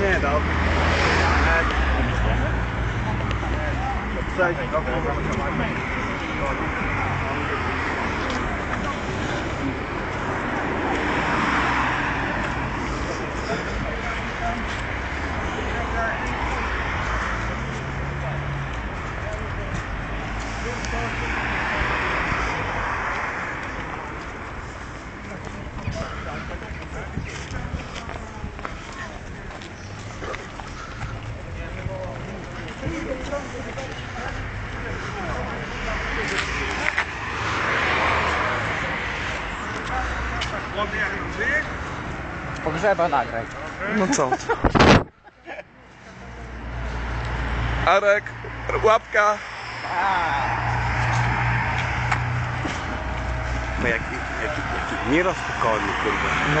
Nie, dobra. Pogrzeba nagraj. No co? Arek, łapka. Bo jaki, jaki, jaki nierozpokojny, kurde. No.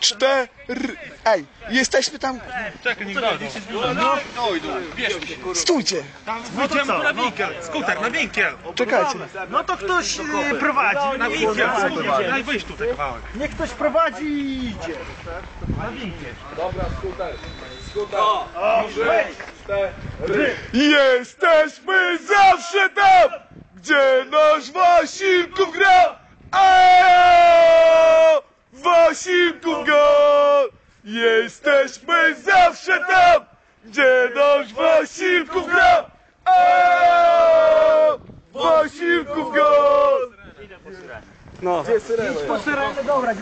cztery. Ej, jesteśmy tam. Czekaj, niech dojdą. No, dojdą. Stójcie. No to co? Na winkiel, skuter, na winkiel. Czekajcie. No to ktoś e, prowadzi. Na winkiel, skuter. Daj wyjść tutaj kawałek. Niech ktoś prowadzi i idzie. Jesteśmy zawsze tam, gdzie nasz Wasilków gra. Eee, Wasilków gol. Jesteśmy zawsze tam, gdzie nasz Wasilków gra. Eee, Wasilków gol. Po syrenę, dobra.